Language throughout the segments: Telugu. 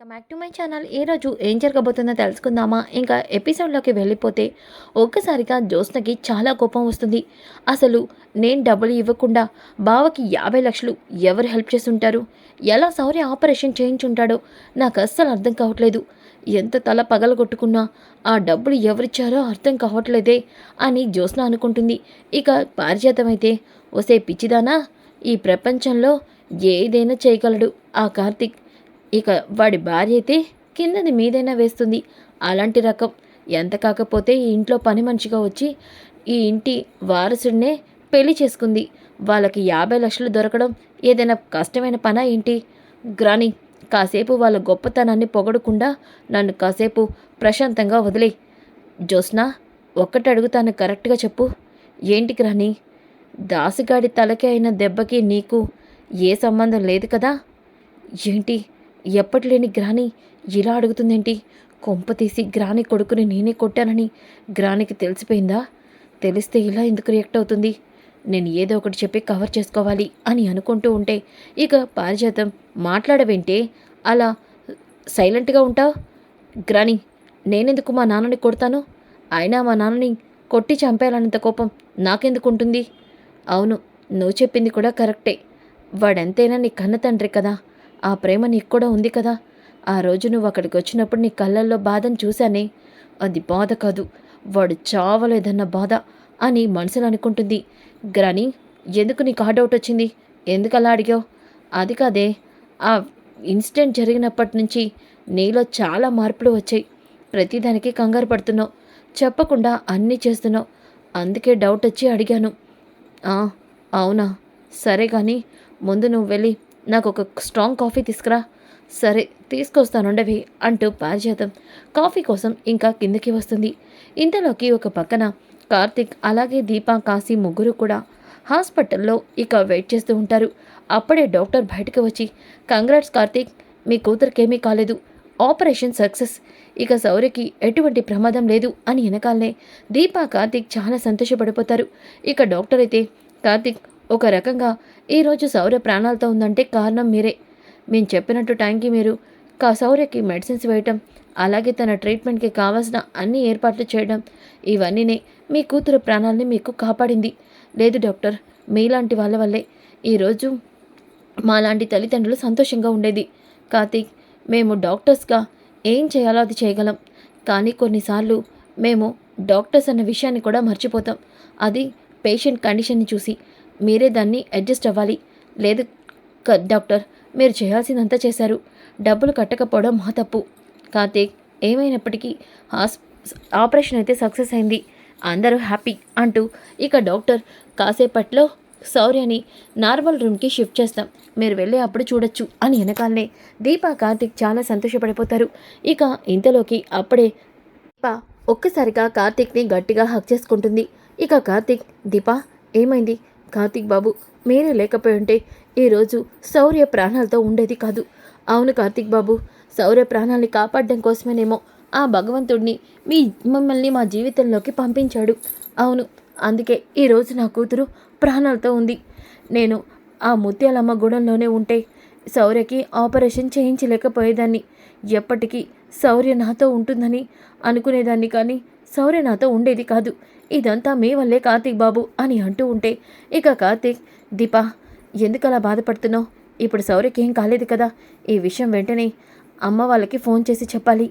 Back to my channel. ఏ రోజు ఏం జరగబోతుందో తెలుసుకుందామా? ఇంకా ఎపిసోడ్లోకి వెళ్ళిపోతే ఒక్కసారిగా జ్యోత్స్నకి చాలా కోపం వస్తుంది. అసలు నేను డబ్బులు ఇవ్వకుండా బావకి యాభై లక్షలు ఎవరు హెల్ప్ చేస్తుంటారు? ఎలా సౌర్య ఆపరేషన్ చేయించుంటాడో నాకు అస్సలు అర్థం కావట్లేదు. ఎంత తల పగలగొట్టుకున్నా ఆ డబ్బులు ఎవరిచ్చారో అర్థం కావట్లేదే అని జ్యోత్స్న అనుకుంటుంది. ఇక పారిజాతమైతే వసే పిచ్చిదానా ఈ ప్రపంచంలో ఏదైనా చేయగలడు. ఆ కార్తిక్ ఇక వాడి భార్య అయితే కిందది మీదైనా వేస్తుంది. అలాంటి రకం. ఎంత కాకపోతే ఈ ఇంట్లో పని మంచిగా వచ్చి ఈ ఇంటి వారసుడినే పెళ్ళి చేసుకుంది. వాళ్ళకి యాభై లక్షలు దొరకడం ఏదైనా కష్టమైన పనా ఏంటి? గ్రాని కాసేపు వాళ్ళ గొప్పతనాన్ని పొగడకుండా నన్ను కాసేపు ప్రశాంతంగా వదిలే జ్యోత్స్న ఒక్కటి అడుగుతాను కరెక్ట్గా చెప్పు. ఏంటి గ్రాని? దాసుగాడి తలకి అయిన దెబ్బకి నీకు ఏ సంబంధం లేదు కదా? ఏంటి? ఎప్పటిలేని గ్రాని ఇలా అడుగుతుందేంటి? కొంప తీసి గ్రాని కొడుకుని నేనే కొట్టానని గ్రానికి తెలిసిపోయిందా? తెలిస్తే ఇలా ఎందుకు రియాక్ట్ అవుతుంది? నేను ఏదో ఒకటి చెప్పి కవర్ చేసుకోవాలి అని అనుకుంటూ ఉంటే ఇక పారిజాతం మాట్లాడవేంటే? అలా సైలెంట్గా ఉంటావు గ్రాని నేనెందుకు మా నాన్నని కొడతాను? అయినా మా నాన్నని కొట్టి చంపేయాలన్నంత కోపం నాకెందుకు ఉంటుంది అవును నువ్వు చెప్పింది కూడా కరెక్టే. వాడెంతైనా నీ కన్న తండ్రి కదా? ఆ ప్రేమ నీకు కూడా ఉంది కదా? ఆ రోజు నువ్వు అక్కడికి వచ్చినప్పుడు నీ కళ్ళల్లో బాధను చూశానే. అది బాధ కాదు. వాడు చావలేదన్న బాధ అని మనసులో అనుకుంటుంది. గ్రాని ఎందుకు నీకు ఆ డౌట్ వచ్చింది? ఎందుకు అలా అడిగావు? అది కాదే. ఆ ఇన్సిడెంట్ జరిగినప్పటి నుంచి నీలో చాలా మార్పులు వచ్చాయి. ప్రతిదానికి కంగారు పడుతున్నావు. చెప్పకుండా అన్నీ చేస్తున్నావు. అందుకే డౌట్ వచ్చి అడిగాను. "ఆ, అవునా. సరే కానీ ముందు నువ్వు వెళ్ళి నాకు ఒక స్ట్రాంగ్ కాఫీ తీసుకురా. సరే తీసుకొస్తానుండవి అంటూ పారిజాతం. కాఫీ కోసం ఇంకా కిందకి వస్తుంది. ఇంతలోకి ఒక పక్కన కార్తిక్ అలాగే దీపా కాశీ ముగ్గురు కూడా హాస్పిటల్లో ఇక వెయిట్ చేస్తూ ఉంటారు. అప్పుడే డాక్టర్ బయటకు వచ్చి కంగ్రాట్స్ కార్తిక్ మీ కూతురికేమీ కాలేదు. Operation success. ఇక సౌర్యకి ఎటువంటి ప్రమాదం లేదు అని వెనకాలనే దీపా కార్తిక్ చాలా సంతోషపడిపోతారు. ఇక డాక్టర్ అయితే కార్తిక్ ఒక రకంగా ఈరోజు సౌర్య ప్రాణాలతో ఉందంటే కారణం మీరే. మేము చెప్పినట్టు టైంకి మీరు కా సౌర్యకి మెడిసిన్స్ వేయటం అలాగే తన ట్రీట్మెంట్కి కావాల్సిన అన్ని ఏర్పాట్లు చేయడం ఇవన్నీనే మీ కూతురు ప్రాణాలని మీకు కాపాడింది. లేదు డాక్టర్ మీలాంటి వాళ్ళ వల్లే. ఈరోజు మాలాంటి తల్లిదండ్రులు సంతోషంగా ఉండేది. కార్తీక్ మేము డాక్టర్స్గా ఏం చేయాలో అది చేయగలం. కానీ కొన్నిసార్లు మేము డాక్టర్స్ అన్న విషయాన్ని కూడా మర్చిపోతాం. అది పేషెంట్ కండిషన్ని చూసి మీరే దాన్ని అడ్జస్ట్ అవ్వాలి. లేదు క- డాక్టర్ మీరు చేయాల్సిందంతా చేశారు. డబ్బులు కట్టకపోవడం మా తప్పు. కార్తీక్ ఏమైనప్పటికీ హాస్ ఆపరేషన్ అయితే సక్సెస్ అయింది. అందరూ హ్యాపీ అంటూ ఇక డాక్టర్ కాసేపట్లో శౌర్యని నార్మల్ రూమ్కి షిఫ్ట్ చేస్తాం. మీరు వెళ్ళే అప్పుడు చూడొచ్చు అని వెనకాలనే దీప కార్తిక్ చాలా సంతోషపడిపోతారు. ఇక ఇంతలోకి అప్పుడే దీప ఒక్కసారిగా కార్తీక్ని గట్టిగా హక్ చేసుకుంటుంది. ఇక కార్తీక్ దీప ఏమైంది? కార్తీక్ బాబు మీరే లేకపోయి ఉంటే ఈరోజు శౌర్య ప్రాణాలతో ఉండేది కాదు. అవును కార్తీక్ బాబు శౌర్య ప్రాణాల్ని కాపాడడం కోసమేనేమో ఆ భగవంతుడిని మీ మమ్మల్ని మా జీవితంలోకి పంపించాడు. అవును అందుకే ఈరోజు నా కూతురు ప్రాణాలతో ఉంది. నేను ఆ ముత్యాలమ్మ గుడంలోనే ఉంటే శౌర్యకి ఆపరేషన్ చేయించలేకపోయేదాన్ని. ఎప్పటికీ శౌర్య నాతో ఉంటుందని అనుకునేదాన్ని కానీ శౌర్య నాతో ఉండేది కాదు. ఇదంతా మీ వల్లే కార్తీక్ బాబు అని అంటూ ఉంటే ఇక కార్తీక్ దీపా ఎందుకలా బాధపడుతున్నావు? ఇప్పుడు శౌర్యకి ఏం కాలేదు కదా. ఈ విషయం వెంటనే అమ్మ వాళ్ళకి ఫోన్ చేసి చెప్పాలి.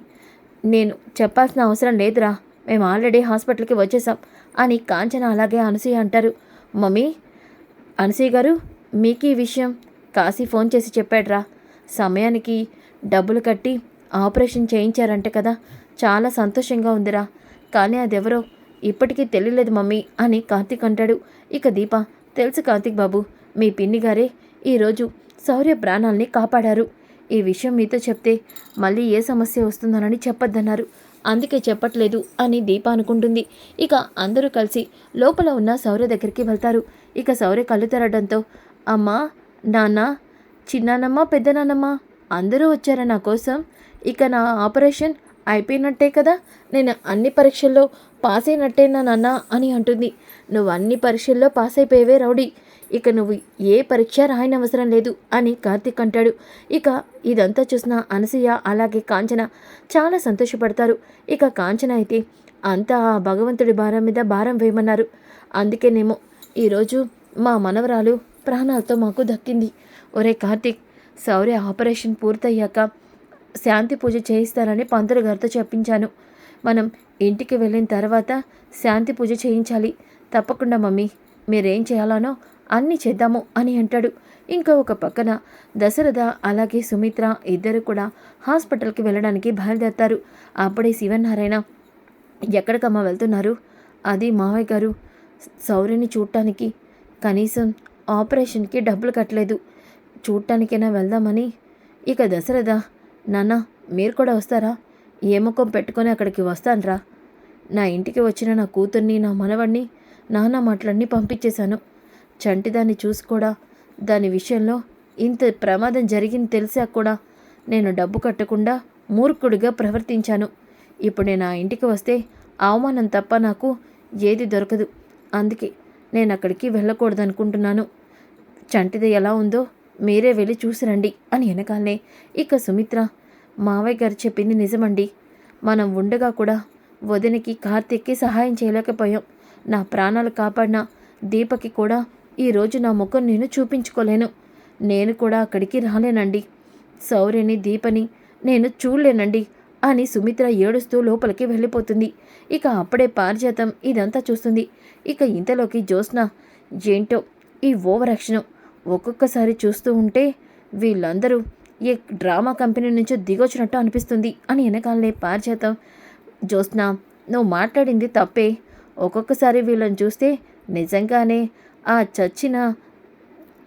నేను చెప్పాల్సిన అవసరం లేదురా. మేము ఆల్రెడీ హాస్పిటల్కి వచ్చేసాం అని కాంచన అలాగే అనసూయ అంటారు. మమ్మీ అనసూయ గారు మీకు ఈ విషయం కాశీ ఫోన్ చేసి చెప్పాడ్రా. సమయానికి డబ్బులు కట్టి ఆపరేషన్ చేయించారంట కదా. చాలా సంతోషంగా ఉందిరా. కానీ అదెవరో ఇప్పటికీ తెలియలేదు మమ్మీ అని కార్తీక్ అంటాడు. ఇక దీప తెలుసు కార్తీక్ బాబు మీ పిన్ని గారే ఈరోజు శౌర్య ప్రాణాల్ని కాపాడారు. ఈ విషయం మీతో చెప్తే మళ్ళీ ఏ సమస్య వస్తుందనని చెప్పొద్దన్నారు. అందుకే చెప్పట్లేదు అని దీప అనుకుంటుంది. ఇక అందరూ కలిసి లోపల ఉన్న శౌర్య దగ్గరికి వెళ్తారు. ఇక శౌర్య కళ్ళు తెరడంతో అమ్మా నాన్న చిన్నానమ్మ పెద్దనానమ్మ అందరూ వచ్చారా నా కోసం? ఇక నా ఆపరేషన్ అయిపోయినట్టే కదా. నేను అన్ని పరీక్షల్లో పాస్ అయినట్టేనా నాన్న అని అంటుంది. నువ్వు అన్ని పరీక్షల్లో పాస్ అయిపోయేవే రౌడీ. ఇక నువ్వు ఏ పరీక్ష రాయనవసరం లేదు అని కార్తీక్ అంటాడు. ఇక ఇదంతా చూసిన అనసూయ అలాగే కాంచన చాలా సంతోషపడతారు. ఇక కాంచన అయితే అంతా ఆ భగవంతుడి భారం మీద భారం వేయమన్నారు. అందుకేనేమో ఈరోజు మా మనవరాలు ప్రాణాలతో మాకు దక్కింది. ఒరే కార్తీక్ సౌర్య ఆపరేషన్ పూర్తయ్యాక శాంతి పూజ చేయిస్తారని పంతులు గారితో చెప్పించాను. మనం ఇంటికి వెళ్ళిన తర్వాత శాంతి పూజ చేయించాలి. తప్పకుండా మమ్మీ మీరేం చేయాలనో అన్నీ చేద్దాము అని అంటాడు. ఇంకా ఒక పక్కన దశరథ అలాగే సుమిత్ర ఇద్దరు కూడా హాస్పిటల్కి వెళ్ళడానికి బయలుదేరతారు. అప్పుడే శివనారాయణ ఎక్కడికమ్మా వెళ్తున్నారు? అది మావయ్య గారు. సౌర్యని చూడటానికి కనీసం ఆపరేషన్కి డబ్బులు కట్టలేదు. చూడటానికైనా వెళ్దామని. ఇక దశరథ నాన్న మీరు కూడా వస్తారా? ఏ ముఖం పెట్టుకొని అక్కడికి వస్తానరా? నా ఇంటికి వచ్చిన నా కూతుర్ని నా మనవడిని నాన్న మాటలన్నీ పంపించేశాను. చంటిదాన్ని చూసి కూడా దాని విషయంలో ఇంత ప్రమాదం జరిగింది తెలిసా కూడా నేను డబ్బు కట్టకుండా మూర్ఖుడిగా ప్రవర్తించాను. ఇప్పుడు నేను ఆ ఇంటికి వస్తే అవమానం తప్ప నాకు ఏది దొరకదు. అందుకే నేను అక్కడికి వెళ్ళకూడదనుకుంటున్నాను. చంటిది ఎలా ఉందో మీరే వెళ్ళి చూసిరండి అని వెనకాలనే ఇక సుమిత్ర మావయ్య గారు చెప్పింది నిజమండి. మనం ఉండగా కూడా వదినకి కార్తీక్కి సహాయం చేయలేకపోయాం. నా ప్రాణాలు కాపాడిన దీపకి కూడా ఈరోజు నా ముఖం నేను చూపించుకోలేను. నేను కూడా అక్కడికి రాలేనండి. సౌర్యని దీపని నేను చూడలేనండి అని సుమిత్ర ఏడుస్తూ లోపలికి వెళ్ళిపోతుంది. ఇక అప్పుడే పారిజాతం ఇదంతా చూస్తుంది. ఇక ఇంతలోకి జ్యోత్స్న ఏంటో ఈ ఓవర్ యాక్షన్ ఒక్కొక్కసారి చూస్తూ ఉంటే వీళ్ళందరూ ఏ డ్రామా కంపెనీ నుంచి దిగొచ్చినట్టు అనిపిస్తుంది అని వెనకాలనే పారిచేతం జ్యోత్స్న నువ్వు మాట్లాడింది తప్పే. ఒక్కొక్కసారి వీళ్ళని చూస్తే నిజంగానే ఆ చచ్చిన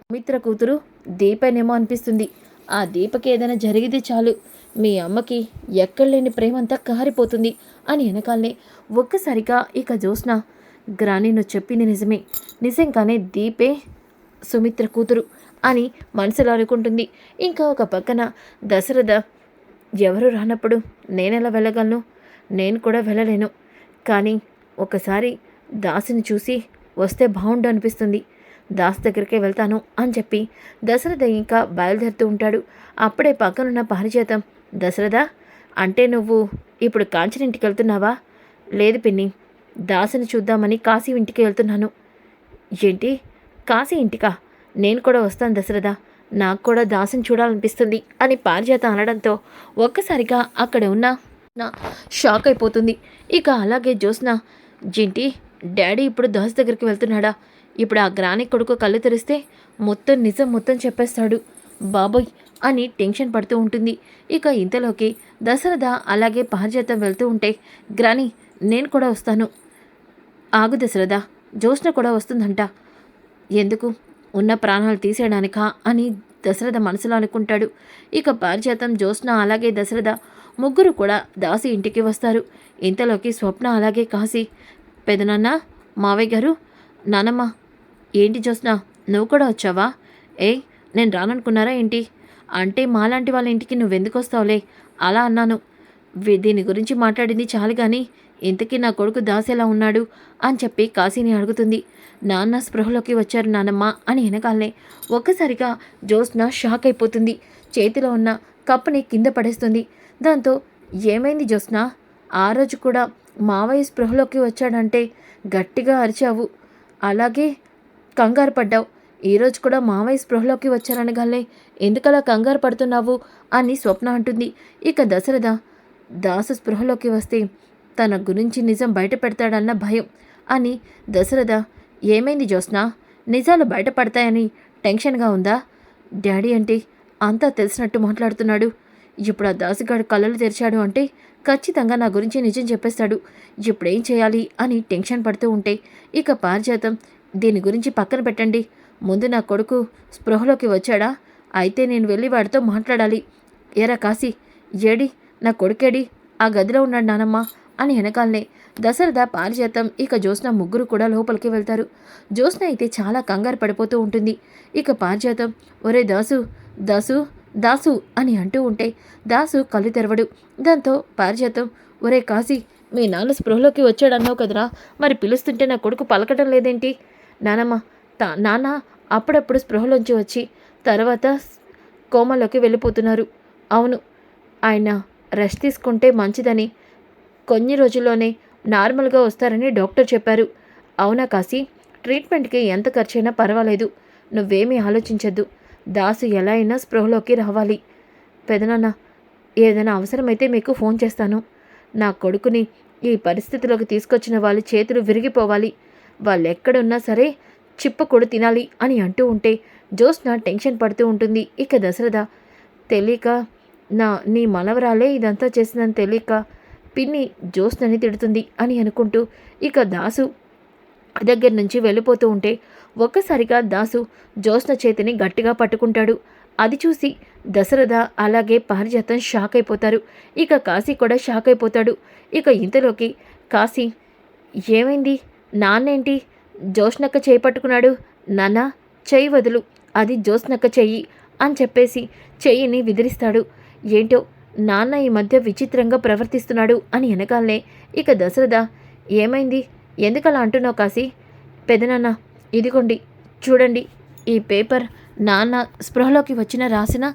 మిత్ర కూతురు దీపనేమో అనిపిస్తుంది. ఆ దీపకి ఏదైనా జరిగితే చాలు. మీ అమ్మకి ఎక్కడలేని ప్రేమంతా కారిపోతుంది అని వెనకాలనే ఒక్కసారిగా ఇక జ్యోత్స్న గ్రాని నువ్వు చెప్పింది నిజమే. నిజంగానే దీపే సుమిత్ర కూతురు. అని మనసులో అనుకుంటుంది. ఇంకా ఒక పక్కన దశరథ ఎవరు రానప్పుడు నేనెలా వెళ్ళగలను? నేను కూడా వెళ్ళలేను. కానీ ఒకసారి దాసిని చూసి వస్తే బాగుండు అనిపిస్తుంది. దాస్ దగ్గరికే వెళ్తాను అని చెప్పి దశరథ ఇంకా బయలుదేరుతూ ఉంటాడు. అప్పుడే పక్కనున్న పారిజాతం దశరథ అంటే నువ్వు ఇప్పుడు కాంచన ఇంటికి వెళ్తున్నావా? లేదు పిన్ని దాసుని చూద్దామని కాశీ ఇంటికి వెళ్తున్నాను. ఏంటి? కాశీ ఇంటికా? నేను కూడా వస్తాను దశరథ. నాకు కూడా దాసుని చూడాలనిపిస్తుంది అని పారిజాత అనడంతో ఒక్కసారిగా అక్కడ ఉన్న నా షాక్ అయిపోతుంది. ఇక అలాగే జ్యోత్స్న జింటి డాడీ ఇప్పుడు దాస్ దగ్గరికి వెళ్తున్నాడా? ఇప్పుడు ఆ గ్రాని కొడుకు కళ్ళు తెరిస్తే మొత్తం నిజం మొత్తం చెప్పేస్తాడు. బాబోయ్! అని టెన్షన్ పడుతూ ఉంటుంది. ఇక ఇంతలోకి దశరథ అలాగే పారిజాతం వెళ్తూ ఉంటే గ్రాని నేను కూడా వస్తాను. ఆగు దశరథ జ్యోత్స్న కూడా వస్తుందంట. ఎందుకు? ఉన్న ప్రాణాలు తీసేయడానికా అని దశరథ మనసులో అనుకుంటాడు. ఇక పారిజాతం జ్యోత్స్న అలాగే దశరథ ముగ్గురు కూడా దాసి ఇంటికి వస్తారు. ఇంతలోకి స్వప్న అలాగే కాసి పెదనాన్న మావయ్య గారు నానమ్మ ఏంటి జ్యోత్స్న నువ్వు కూడా వచ్చావా? ఏయ్ నేను రాననుకున్నారా ఏంటి? అంటే మాలాంటి వాళ్ళ ఇంటికి నువ్వెందుకు వస్తావులే? అలా అన్నాను. దీని గురించి మాట్లాడింది చాలు కానీ ఇంతకీ నా కొడుకు దాస్ ఎలా ఉన్నాడు? అని చెప్పి కాశీని అడుగుతుంది. నాన్న స్పృహలోకి వచ్చారు నానమ్మ అని వెనకాలనే ఒక్కసారిగా జ్యోత్స్న షాక్ అయిపోతుంది. చేతిలో ఉన్న కప్పుని కింద పడేస్తుంది. దాంతో ఏమైంది జ్యోత్స్న? ఆ రోజు కూడా మావయ్య స్పృహలోకి వచ్చాడంటే గట్టిగా అరిచావు. అలాగే కంగారు పడ్డావు. ఈరోజు కూడా మావయ్య స్పృహలోకి వచ్చారనగానే ఎందుకలా కంగారు పడుతున్నావు? అని స్వప్న అంటుంది. ఇక దశరథ దాస స్పృహలోకి వస్తే తన గురించి నిజం బయట పెడతాడన్న భయం. అని దశరథ ఏమైంది జ్యోత్స్న? నిజాలు బయటపడతాయని టెన్షన్గా ఉందా? డాడీ అంటే అంతా తెలిసినట్టు మాట్లాడుతున్నాడు. ఇప్పుడు ఆ దాసిగాడు కళ్ళలు తెరిచాడు అంటే ఖచ్చితంగా నా గురించి నిజం చెప్పేస్తాడు. ఇప్పుడేం చేయాలి అని టెన్షన్ పడుతూ ఉంటే ఇక పారిజాతం దీని గురించి పక్కన పెట్టండి. ముందు నా కొడుకు స్పృహలోకి వచ్చాడా? అయితే నేను వెళ్ళి వాడితో మాట్లాడాలి. ఎరా కాశీ ఏడి నా కొడుకేడి? ఆ గదిలో ఉన్నాడు నానమ్మ. అని వెనకాలనే దశరథ పారిజాతం. ఇక జ్యోత్స్న ముగ్గురు కూడా లోపలికి వెళ్తారు. జ్యోత్స్న అయితే చాలా కంగారు పడిపోతూ ఉంటుంది. ఇక పారిజాతం ఒరే దాసు దాసు దాసు అని అంటూ ఉంటే దాసు కళ్ళు తెరవడు. దాంతో పారిజాతం ఒరే కాశీ మీ నాన్న స్పృహలోకి వచ్చాడన్నావు కదరా? మరి పిలుస్తుంటే నా కొడుకు పలకటం లేదేంటి? నానమ్మ తా నాన్న అప్పుడప్పుడు స్పృహలోంచి వచ్చి తర్వాత కోమలోకి వెళ్ళిపోతున్నారు. అవును ఆయన రెస్ట్ తీసుకుంటే మంచిదని కొన్ని రోజుల్లోనే నార్మల్గా వస్తారని డాక్టర్ చెప్పారు. అవునా కాశీ? ట్రీట్మెంట్కి ఎంత ఖర్చైనా పర్వాలేదు. నువ్వేమీ ఆలోచించద్దు. దాసు ఎలా అయినా స్పృహలోకి రావాలి. పెదనాన్న ఏదైనా అవసరమైతే మీకు ఫోన్ చేస్తాను. నా కొడుకుని ఈ పరిస్థితిలోకి తీసుకొచ్చిన వాళ్ళ చేతులు విరిగిపోవాలి. వాళ్ళు ఎక్కడున్నా సరే చిప్పకూడు తినాలి అని అంటూ ఉంటే జోస్న టెన్షన్ పడుతూ ఉంటుంది. ఇక దశరథ తెలియక నా నీ మనవరాలే ఇదంతా చేసిందని తెలియక పిన్ని జ్యోత్స్నని తిడుతుంది అని అనుకుంటూ ఇక దాసు దగ్గర నుంచి వెళ్ళిపోతూ ఉంటే ఒక్కసారిగా దాసు జ్యోత్స్న చేతిని గట్టిగా పట్టుకుంటాడు. అది చూసి దశరథ అలాగే పారిజాతం షాక్ అయిపోతారు. ఇక కాశీ కూడా షాక్ అయిపోతాడు. ఇక ఇంతలోకి కాశీ ఏమైంది? నాన్నేంటి? జోష్నక్క చేయి పట్టుకున్నాడు. నాన్న చెయ్యి వదులు. అది జోస్నక్క చెయ్యి అని చెప్పేసి చెయ్యిని విదిరిస్తాడు. ఏంటో? నాన్న ఈ మధ్య విచిత్రంగా ప్రవర్తిస్తున్నాడు అని వెనకాలనే ఇక దశరథ ఏమైంది? ఎందుకలా అంటున్నావు కాశీ? పెదనాన్న ఇదిగోండి చూడండి ఈ పేపర్ నాన్న స్పృహలోకి వచ్చిన రాసిన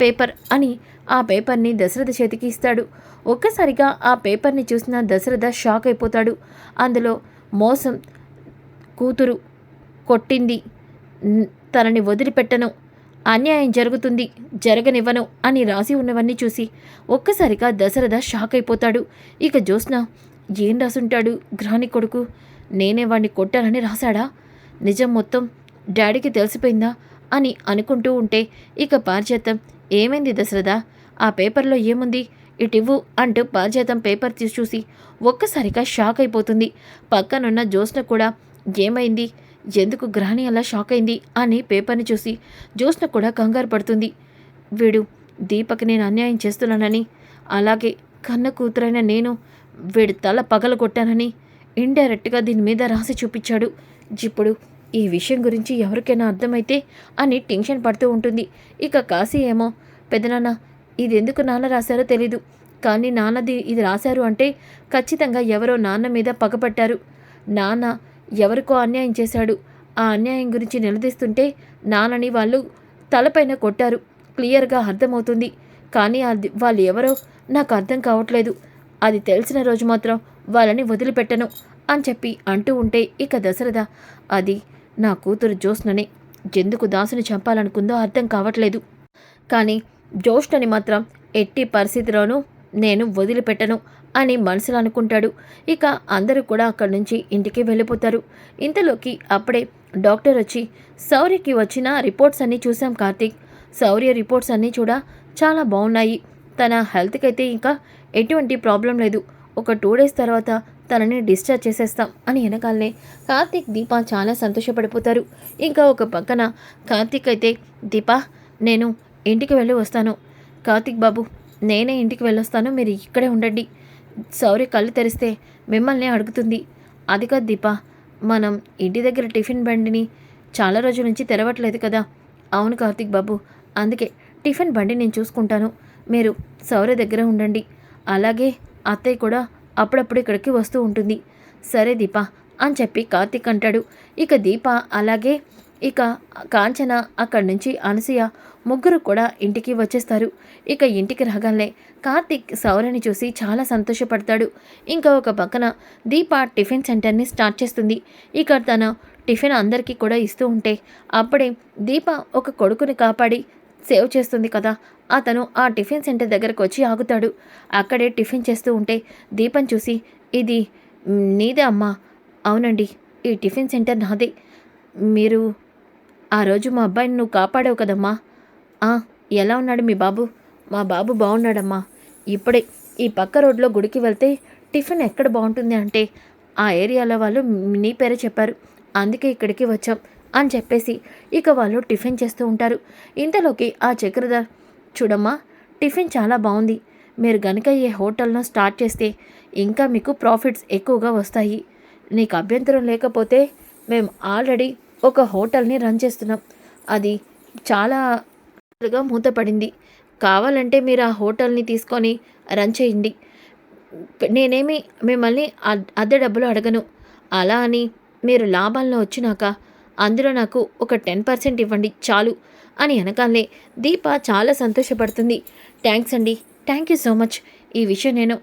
పేపర్ అని ఆ పేపర్ని దశరథ చేతికి ఇస్తాడు. ఒక్కసారిగా ఆ పేపర్ని చూసిన దశరథ షాక్ అయిపోతాడు. అందులో మోసం కూతురు కొట్టింది తనని వదిలిపెట్టను అన్యాయం జరుగుతుంది జరగనివ్వను అని రాసి ఉన్నవన్నీ చూసి ఒక్కసారిగా దశరథ షాక్ అయిపోతాడు. ఇక జ్యోత్స్న ఏం రాసుంటాడు గ్రాని కొడుకు? నేనే వాణ్ణి కొట్టానని రాశాడా? నిజం మొత్తం డాడీకి తెలిసిపోయిందా? అని అనుకుంటూ ఉంటే ఇక పారిజాతం ఏమైంది దశరథ? ఆ పేపర్లో ఏముంది? ఇటివ్వు అంటూ పారిజాతం పేపర్ తీసి చూసి ఒక్కసారిగా షాక్ అయిపోతుంది. పక్కనున్న జ్యోత్స్న కూడా ఏమైంది? ఎందుకు గ్రహణి అలా షాక్ అయింది అని పేపర్ని చూసి జ్యోత్స్న కూడా కంగారు పడుతుంది. వీడు దీపక్ నేను అన్యాయం చేస్తున్నానని అలాగే కన్న కూతురైన నేను వీడి తల పగల కొట్టానని ఇండైరెక్ట్గా దీని మీద రాసి చూపించాడు. ఇప్పుడు ఈ విషయం గురించి ఎవరికైనా అర్థమైతే అని టెన్షన్ పడుతూ ఉంటుంది. ఇక కాశీ ఏమో పెదనాన్న ఇది ఎందుకు నాన్న రాశారో తెలీదు. కానీ నాన్నది ఇది రాశారు అంటే ఖచ్చితంగా ఎవరో నాన్న మీద పగపట్టారు. నాన్న ఎవరికో అన్యాయం చేశాడు. ఆ అన్యాయం గురించి నిలదీస్తుంటే నాన్నని వాళ్ళు తలపైన కొట్టారు. క్లియర్గా అర్థమవుతుంది. కానీ అది వాళ్ళు ఎవరో నాకు అర్థం కావట్లేదు. అది తెలిసిన రోజు మాత్రం వాళ్ళని వదిలిపెట్టను అని చెప్పి అంటూ ఉంటే ఇక దశరథ అది నా కూతురు జ్యోత్స్నని. ఎందుకు దాసుని చంపాలనుకుందో అర్థం కావట్లేదు. కానీ జ్యోష్ణని మాత్రం ఎట్టి పరిస్థితిలోనూ నేను వదిలిపెట్టను అని మనసులో అనుకుంటాడు. ఇక అందరూ కూడా అక్కడి నుంచి ఇంటికి వెళ్ళిపోతారు. ఇంతలోకి అప్పుడే డాక్టర్ వచ్చి శౌర్యకి వచ్చిన రిపోర్ట్స్ అన్నీ చూసాం కార్తీక్. శౌర్య రిపోర్ట్స్ అన్నీ కూడా చాలా బాగున్నాయి తన హెల్త్కి అయితే ఇంకా ఎటువంటి ప్రాబ్లం లేదు. ఒక టూ డేస్ తర్వాత తనని డిశ్చార్జ్ చేసేస్తాం అని వెనకాలనే కార్తీక్ దీప చాలా సంతోషపడిపోతారు. ఇంకా ఒక పక్కన కార్తీక్ అయితే దీప నేను ఇంటికి వెళ్ళి వస్తాను. కార్తీక్ బాబు నేనే ఇంటికి వెళ్ళొస్తాను. మీరు ఇక్కడే ఉండండి. సౌరి కళ్ళు తెరిస్తే మిమ్మల్ని అడుగుతుంది. అది కాదు దీప మనం ఇంటి దగ్గర టిఫిన్ బండిని చాలా రోజుల నుంచి తెరవట్లేదు కదా. అవును కార్తిక్ బాబు అందుకే టిఫిన్ బండి నేను చూసుకుంటాను. మీరు సౌర్య దగ్గర ఉండండి. అలాగే అత్తయ్య కూడా అప్పుడప్పుడు ఇక్కడికి వస్తూ ఉంటుంది. సరే దీప అని చెప్పి కార్తీక్ అంటాడు. ఇక దీప అలాగే ఇక కాంచన అక్కడి నుంచి అనసూయ ముగ్గురు కూడా ఇంటికి వచ్చేస్తారు. ఇక ఇంటికి రాగానే కార్తీక్ సౌరని చూసి చాలా సంతోషపడతాడు. ఇంకా ఒక పక్కన దీప టిఫిన్ సెంటర్ని స్టార్ట్ చేస్తుంది. ఇక తన టిఫిన్ అందరికీ కూడా ఇస్తూ ఉంటే అప్పుడే దీప ఒక కొడుకుని కాపాడి సేవ్ చేస్తుంది కదా. అతను ఆ టిఫిన్ సెంటర్ దగ్గరకు వచ్చి ఆగుతాడు. అక్కడే టిఫిన్ చేస్తూ ఉంటే దీపం చూసి ఇది నీదే అమ్మా. అవునండి ఈ టిఫిన్ సెంటర్ నాదే. మీరు ఆ రోజు మా అబ్బాయిని నువ్వు కాపాడావు కదమ్మా. "ఆ, ఎలా ఉన్నాడు మీ బాబు? మా బాబు బాగున్నాడమ్మా. ఇప్పుడే ఈ పక్క రోడ్లో గుడికి వెళ్తే టిఫిన్ ఎక్కడ బాగుంటుంది అంటే ఆ ఏరియాలో వాళ్ళు నీ పేరే చెప్పారు. అందుకే ఇక్కడికి వచ్చాం అని చెప్పేసి ఇక వాళ్ళు టిఫిన్ చేస్తూ ఉంటారు. ఇంతలోకి ఆ చక్రధర్ చూడమ్మా టిఫిన్ చాలా బాగుంది. మీరు గనుక ఈ హోటల్ను స్టార్ట్ చేస్తే ఇంకా మీకు ప్రాఫిట్స్ ఎక్కువగా వస్తాయి. నీకు అభ్యంతరం లేకపోతే మేము ఆల్రెడీ ఒక హోటల్ని రన్ చేస్తున్నాం. అది చాలాగా మూతపడింది. కావాలంటే మీరు ఆ హోటల్ని తీసుకొని రన్ చేయండి. నేనేమి మిమ్మల్ని అద్దె డబ్బులు అడగను. అలా అని మీరు లాభాల్లో వచ్చినాక అందులో నాకు ఒక టెన్ పర్సెంట్ ఇవ్వండి చాలు అని వెనకాలే దీప చాలా సంతోషపడుతుంది. థ్యాంక్స్ అండి. Thank you so much. ఈ విషయం నేను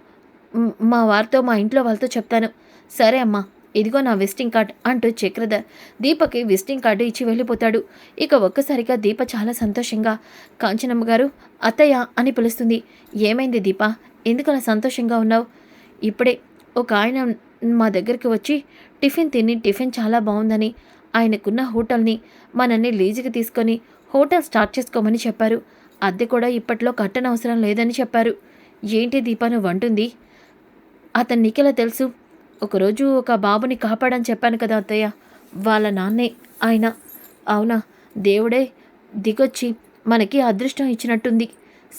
మా వారితో మా ఇంట్లో వాళ్ళతో చెప్తాను. సరే అమ్మా. ఇదిగో నా విజిటింగ్ కార్డ్ అంటూ చక్రధర్ దీపకి విజిటింగ్ కార్డు ఇచ్చి వెళ్ళిపోతాడు. ఇక ఒక్కసారిగా దీప చాలా సంతోషంగా కాంచనమ్మ గారు అత్తయ్య అని పిలుస్తుంది. ఏమైంది దీప? ఎందుకు సంతోషంగా ఉన్నావు? ఇప్పుడే ఒక ఆయన మా దగ్గరికి వచ్చి టిఫిన్ తిని టిఫిన్ చాలా బాగుందని ఆయనకున్న హోటల్ని మనల్ని లీజుకి తీసుకొని హోటల్ స్టార్ట్ చేసుకోమని చెప్పారు. అద్దె కూడా ఇప్పట్లో కట్టనవసరం లేదని చెప్పారు. ఏంటి దీపాను వంటుంది అంటుంది అతను నీకెలా తెలుసు? ఒకరోజు ఒక బాబుని కాపాడని చెప్పాను కదా అత్తయ్య. వాళ్ళ నాన్నే. ఆయన అవునా దేవుడే దిగొచ్చి మనకి అదృష్టం ఇచ్చినట్టుంది.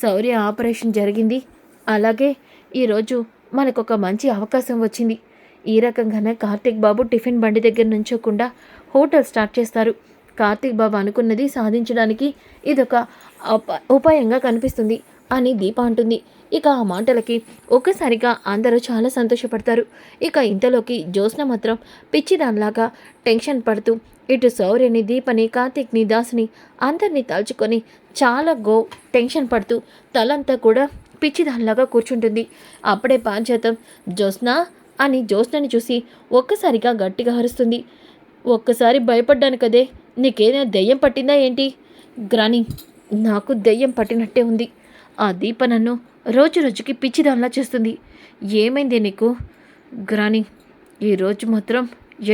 శౌర్య ఆపరేషన్ జరిగింది. అలాగే ఈరోజు మనకు ఒక మంచి అవకాశం వచ్చింది. ఈ రకంగానే కార్తీక్ బాబు టిఫిన్ బండి దగ్గర నుంచోకుండా హోటల్ స్టార్ట్ చేస్తారు. కార్తీక్ బాబు అనుకున్నది సాధించడానికి ఇదొక ఉప- ఉపాయంగా కనిపిస్తుంది అని దీప అంటుంది. ఇక ఆ మాటలకి ఒక్కసారిగా అందరూ చాలా సంతోషపడతారు. ఇక ఇంతలోకి జ్యోత్స్న మాత్రం పిచ్చిదానిలాగా టెన్షన్ పడుతూ ఇటు సౌర్యని దీపని కార్తీక్ని దాసుని అందరినీ తలుచుకొని చాలా గో టెన్షన్ పడుతూ తలంతా కూడా పిచ్చిదానిలాగా కూర్చుంటుంది. అప్పుడే పాంచేతం జ్యోత్స్న అని జ్యోత్స్నని చూసి ఒక్కసారిగా గట్టిగా హరుస్తుంది ఒక్కసారి భయపడ్డాను కదే నీకేదైనా దెయ్యం పట్టిందా ఏంటి? గ్రాని నాకు దెయ్యం పట్టినట్టే ఉంది. ఆ దీప నన్ను రోజు రోజుకి పిచ్చిదానిలా చేస్తుంది. ఏమైంది నీకు? గ్రాని ఈరోజు మాత్రం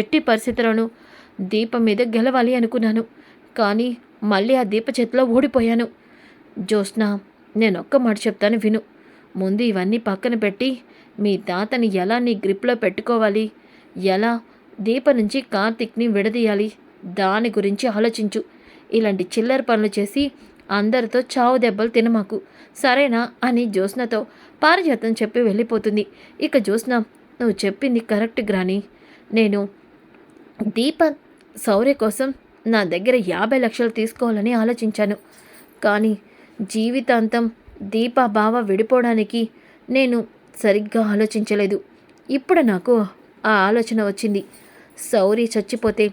ఎట్టి పరిస్థితులను దీపం మీద గెలవాలి అనుకున్నాను. కానీ మళ్ళీ ఆ దీప చేతిలో ఓడిపోయాను జ్యోత్స్న నేను ఒక్క మాట చెప్తాను విను. ముందు ఇవన్నీ పక్కన పెట్టి మీ తాతని ఎలా నీ గ్రిప్లో పెట్టుకోవాలి? ఎలా దీప నుంచి కార్తిక్ని విడదీయాలి? దాని గురించి ఆలోచించు. ఇలాంటి చిల్లర పనులు చేసి అందరితో చావు దెబ్బలు తినమాకు సరేనా? అని జ్యోత్స్నతో పారిజాతం చెప్పి వెళ్ళిపోతుంది. ఇక జ్యోత్స్న నువ్వు చెప్పింది కరెక్ట్ గ్రాని. నేను దీప శౌర్య కోసం నా దగ్గర యాభై లక్షలు తీసుకోవాలని ఆలోచించాను. కానీ జీవితాంతం దీప బావ విడిపోవడానికి నేను సరిగ్గా ఆలోచించలేదు. ఇప్పుడు నాకు ఆ ఆలోచన వచ్చింది. సౌరి చచ్చిపోతే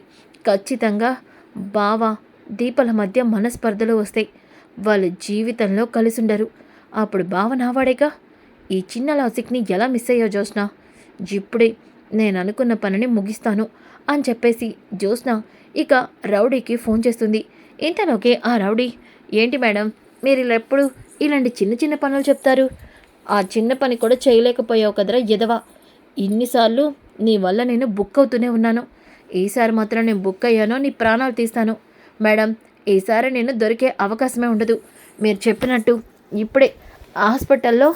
ఖచ్చితంగా బావ దీపల మధ్య మనస్పర్ధలు వస్తాయి. వాళ్ళ జీవితంలో కలిసి ఉండరు అప్పుడు బావ నావాడేగా ఈ చిన్న లాజిక్ని ఎలా మిస్ అయ్యో జ్యోత్స్న? ఇప్పుడే నేను అనుకున్న పనిని ముగిస్తాను అని చెప్పేసి జ్యోత్స్న ఇక రౌడీకి ఫోన్ చేస్తుంది. ఇంతలోకే ఆ రౌడీ ఏంటి మేడం? మీరు ఇలా ఎప్పుడు ఇలాంటి చిన్న చిన్న పనులు చెప్తారు? ఆ చిన్న పని కూడా చేయలేకపోయావు కదరా ఎదవా ఇన్నిసార్లు నీ వల్ల నేను బుక్ అవుతూనే ఉన్నాను. ఈసారి మాత్రం నేను బుక్ అయ్యానో నీ ప్రాణాలు తీస్తాను. మేడం ఈసారి నేను దొరికే అవకాశమే ఉండదు. మీరు చెప్పినట్టు ఇప్పుడే హాస్పిటల్లో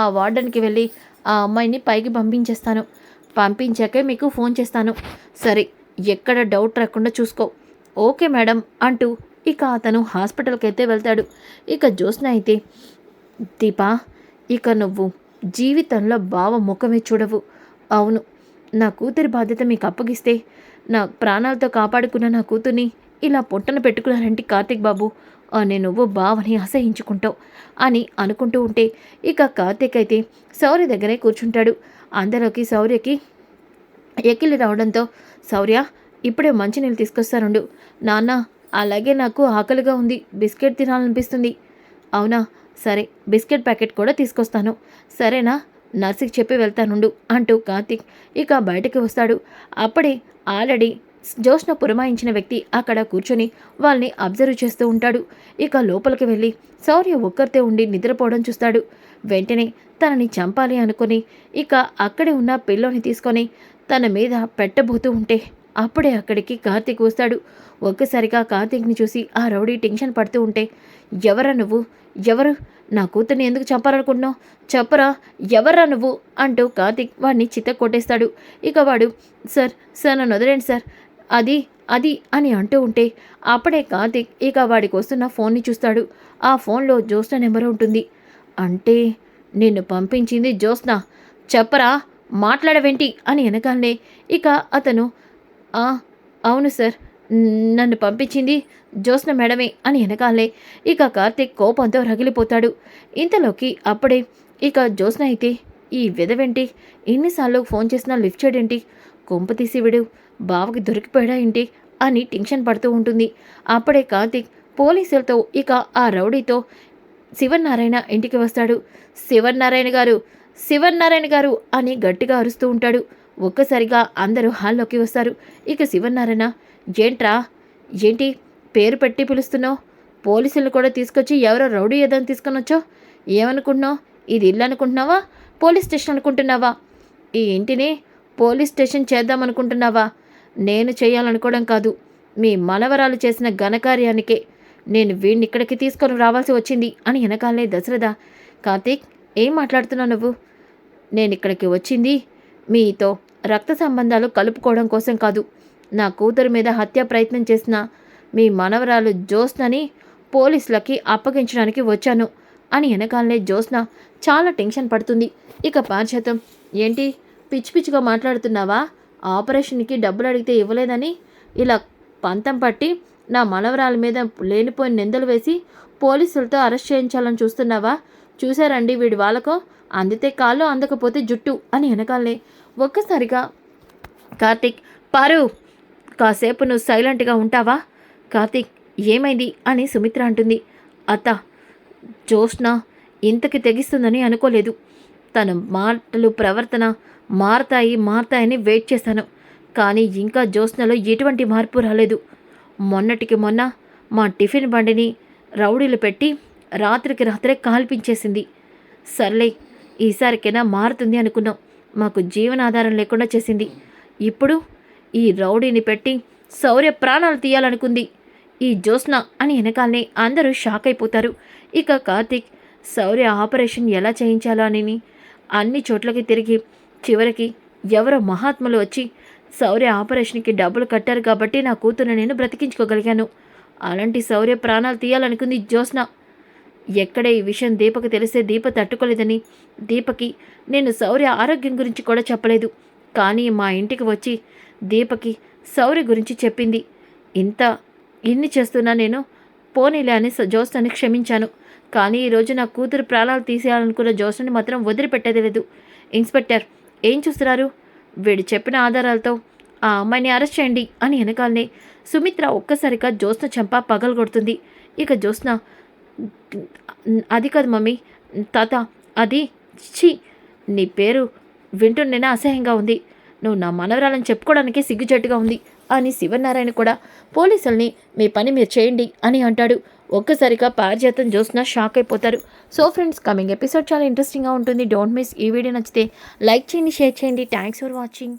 ఆ వార్డెన్కి వెళ్ళి ఆ అమ్మాయిని పైకి పంపించేస్తాను. పంపించాకే మీకు ఫోన్ చేస్తాను. సరే ఎక్కడ డౌట్ రాకుండా చూసుకో. ఓకే మేడం అంటూ ఇక అతను హాస్పిటల్కి అయితే వెళ్తాడు. ఇక జ్యోత్స్న అయితే దీపా ఇక నువ్వు జీవితంలో బావ ముఖమే చూడవు. అవును నా కూతురి బాధ్యత మీకు అప్పగిస్తే నా ప్రాణాలతో కాపాడుకున్న నా కూతుర్ని ఇలా పొట్టను పెట్టుకున్నారంటే కార్తిక్ బాబు? అనే నువ్వు బావని అసహించుకుంటావు అని అనుకుంటూ ఉంటే ఇక కార్తిక్ అయితే శౌర్య దగ్గరే కూర్చుంటాడు. అందరిలోకి శౌర్యకి ఎక్కిలి రావడంతో శౌర్య ఇప్పుడే మంచినీళ్ళు తీసుకొస్తానుండు. నాన్న అలాగే నాకు ఆకలిగా ఉంది. బిస్కెట్ తినాలనిపిస్తుంది. అవునా? సరే బిస్కెట్ ప్యాకెట్ కూడా తీసుకొస్తాను. సరేనా? నర్సుకి చెప్పి వెళ్తానుండు అంటూ కార్తిక్ ఇక బయటకు వస్తాడు. అప్పుడే ఆల్రెడీ జ్యోష్ణ పురమాయించిన వ్యక్తి అక్కడ కూర్చొని వాళ్ళని అబ్జర్వ్ చేస్తూ ఉంటాడు. ఇక లోపలికి వెళ్ళి శౌర్య ఒక్కరితే ఉండి నిద్రపోవడం చూస్తాడు. వెంటనే తనని చంపాలి అనుకుని ఇక అక్కడే ఉన్న పిల్లోని తీసుకొని తన మీద పెట్టబోతూ ఉంటే అప్పుడే అక్కడికి కార్తీక్ వస్తాడు. ఒక్కసారిగా కార్తీక్ని చూసి ఆ రౌడీ టెన్షన్ పడుతూ ఉంటే ఎవరా నువ్వు? ఎవరు? నా కూతుర్ని ఎందుకు చంపాలనుకుంటున్నావు? చెప్పరా? ఎవర్రా నువ్వు? అంటూ కార్తీక్ వాడిని చిత్త కొట్టేస్తాడు ఇక వాడు సార్ సార్ నన్ను వదిలేండి సార్. అది అది అని అంటూ ఉంటే అప్పుడే కార్తిక్ ఇక వాడికి వస్తున్న ఫోన్ని చూస్తాడు. ఆ ఫోన్లో జ్యోత్స్న నెంబర్ ఉంటుంది. అంటే నిన్ను పంపించింది జ్యోత్స్న. చెప్పరా మాట్లాడవేంటి అని వెనకాలనే ఇక అతను అవును సార్ నన్ను పంపించింది జ్యోత్స్న మేడమే అని వెనకాలే ఇక కార్తిక్ కోపంతో రగిలిపోతాడు. ఇంతలోకి అప్పుడే ఇక జ్యోత్స్న అయితే ఈ విధవేంటి? ఎన్నిసార్లు ఫోన్ చేసినా లిఫ్ట్ చేయడేంటి? కొంప తీసి విడు బావకి దొరికిపోయాడా ఏంటి అని టెన్షన్ పడుతూ ఉంటుంది. అప్పుడే కార్తీక్ పోలీసులతో ఇక ఆ రౌడీతో శివనారాయణ ఇంటికి వస్తాడు. శివనారాయణ గారు శివనారాయణ గారు అని గట్టిగా అరుస్తూ ఉంటాడు. ఒక్కసారిగా అందరూ హాల్లోకి వస్తారు. ఇక శివనారాయణ ఏంట్రా? ఏంటి? పేరు పెట్టి పిలుస్తున్నావు? పోలీసులు కూడా తీసుకొచ్చి ఎవరో రౌడీ ఏదని తీసుకొని ఏమనుకుంటున్నావు? ఇది ఇల్లు అనుకుంటున్నావా? పోలీస్ స్టేషన్ అనుకుంటున్నావా? ఈ ఇంటిని పోలీస్ స్టేషన్ చేద్దాం అనుకుంటున్నావా నేను చేయాలనుకోవడం కాదు. మీ మనవరాలు చేసిన ఘనకార్యానికే నేను వీడిని ఇక్కడికి తీసుకొని రావాల్సి వచ్చింది అని వెనకాలే దశరథ కార్తీక్ ఏం మాట్లాడుతున్నావు నువ్వు? నేను ఇక్కడికి వచ్చింది మీతో రక్త సంబంధాలు కలుపుకోవడం కోసం కాదు. నా కూతురు మీద హత్య ప్రయత్నం చేసిన మీ మనవరాలు జ్యోత్స్నని పోలీసులకి అప్పగించడానికి వచ్చాను అని వెనకాలనే జ్యోత్స్న చాలా టెన్షన్ పడుతుంది. ఇక పారిజాతం ఏంటి? పిచ్చి పిచ్చిగా మాట్లాడుతున్నావా? ఆపరేషన్కి డబ్బులు అడిగితే ఇవ్వలేదని ఇలా పంతం పట్టి నా మనవరాల మీద లేనిపోయిన నిందలు వేసి పోలీసులతో అరెస్ట్ చేయించాలని చూస్తున్నావా? చూశారండి వీడి వాళ్ళకు అందితే కాళ్ళు అందకపోతే జుట్టు అని వెనకాలనే. ఒక్కసారిగా కార్తిక్ పారు కాసేపు నువ్వు సైలెంట్గా ఉంటావా? కార్తిక్ ఏమైంది? అని సుమిత్ర అంటుంది. అత్త జోష్న ఇంతకి తెగిస్తుందని అనుకోలేదు. తన మాటలు ప్రవర్తన మారతాయి మారతాయని వెయిట్ చేశాను కానీ ఇంకా జ్యోత్స్నలో ఎటువంటి మార్పు రాలేదు. మొన్నటికి మొన్న మా టిఫిన్ బండిని రౌడీలు పెట్టి రాత్రికి రాత్రే కాల్పించేసింది. సర్లే ఈసారికైనా మారుతుంది అనుకున్నాం. మాకు జీవనాధారం లేకుండా చేసింది. ఇప్పుడు ఈ రౌడీని పెట్టి శౌర్య ప్రాణాలు తీయాలనుకుంది. ఈ జ్యోత్స్న అని వెనకాలనే అందరూ షాక్ అయిపోతారు. ఇక కార్తీక్ శౌర్య ఆపరేషన్ ఎలా చేయించాలో అని అన్ని చోట్లకి తిరిగి చివరికి ఎవరో మహాత్ములు వచ్చి శౌర్య ఆపరేషన్కి డబ్బులు కట్టారు కాబట్టి నా కూతురు నేను బ్రతికించుకోగలిగాను. అలాంటి శౌర్య ప్రాణాలు తీయాలనుకుంది జ్యోత్స్న. ఎక్కడే ఈ విషయం దీపకు తెలిసే దీప తట్టుకోలేదని. దీపకి నేను శౌర్య ఆరోగ్యం గురించి కూడా చెప్పలేదు. కానీ మా ఇంటికి వచ్చి దీపకి శౌర్య గురించి చెప్పింది. ఇంత ఇన్ని చేస్తున్నా నేను పోనీలే అని స- జ్యోత్స్నని క్షమించాను. కానీ ఈరోజు నా కూతురు ప్రాణాలు తీసేయాలనుకున్న జ్యోత్స్నని మాత్రం వదిలిపెట్టేది లేదు. ఇన్స్పెక్టర్ ఏం చూస్తున్నారు? వీడు చెప్పిన ఆధారాలతో ఆ అమ్మాయిని అరెస్ట్ చేయండి అని వెనకాలనే సుమిత్ర ఒక్కసారిగా జ్యోత్స్న చెంప పగలగొడుతుంది ఇక జ్యోత్స్న అది కాదు మమ్మీ తాత అది ఛీ నీ పేరు వింటుండేనే అసహ్యంగా ఉంది. నువ్వు నా మనవరాలని చెప్పుకోవడానికి సిగ్గుచెట్టుగా ఉంది అని శివనారాయణ కూడా పోలీసుల్ని మీ పని మీరు చేయండి అని అంటాడు. ఒక్కసారిగా పారిజాతం చూసినా షాక్ అయిపోతారు. సో ఫ్రెండ్స్ కమింగ్ ఎపిసోడ్ చాలా ఇంట్రెస్టింగ్గా ఉంటుంది. డోంట్ మిస్ ఈ వీడియో నచ్చితే లైక్ చేయండి షేర్ చేయండి. Thanks for watching